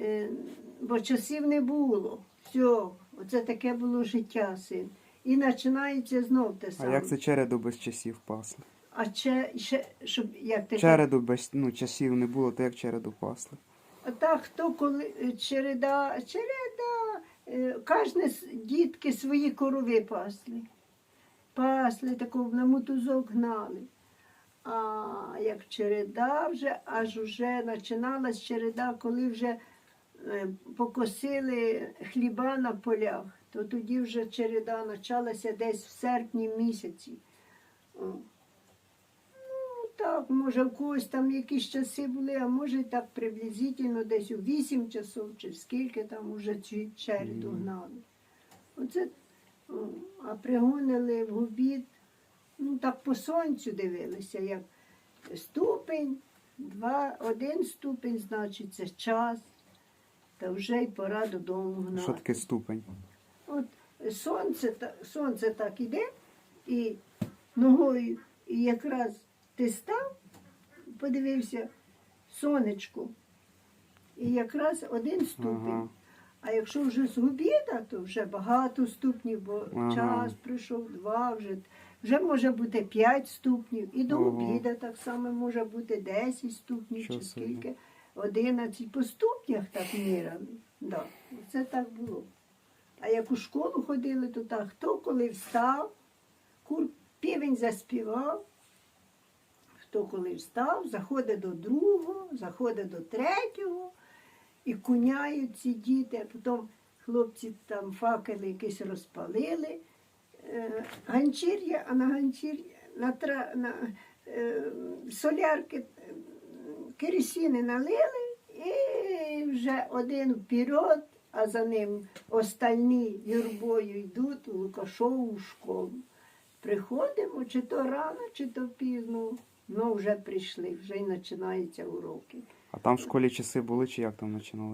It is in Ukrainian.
Е, бо часів не було. Все, оце таке було життя, син. І починається знов те саме. А як це череду без часів пасли? А ще, ще щоб як ти Череду без ну, часів не було, то як череду пасли? А так хто коли е, череда, череда, е, кожне с- дітки свої корови пасли. Пасли таку на мотузок гнали. А як череда вже, аж вже починалась череда, коли вже покосили хліба на полях, то тоді вже череда почалася десь в серпні місяці. Ну, так, може, в когось там якісь часи були, а може так приблизительно десь у 8 часов чи скільки там уже цю череду гнали. Оце, а пригонили в обід, ну так по сонцю дивилися, як ступень, два, один ступень, значить, це час, та вже й пора додому гнати. Що таке ступень? От сонце, сонце так іде, і ногою, і якраз ти став, подивився сонечко, і якраз один ступень. Ага. А якщо вже з обіда, то вже багато ступнів, бо Ага. час прийшов, два вже. Вже може бути 5 ступнів, і до обіда так само може бути 10 ступнів Що чи скільки. 11 по ступнях так міряли. Да. Це так було. А як у школу ходили, то так, хто коли встав, кур, півень заспівав, хто коли встав, заходить до другого, заходить до третього, і куняють ці діти, а потім хлопці там факели якісь розпалили. Е, ганчір'я, а на ганчір'я, на, на е, солярки керосини налили, і вже один вперед, а за ним остальні юрбою йдуть у Лукашову школу. Приходимо, чи то рано, чи то пізно, ну вже прийшли, вже й починаються уроки. А там в школі часи були чи як там починали?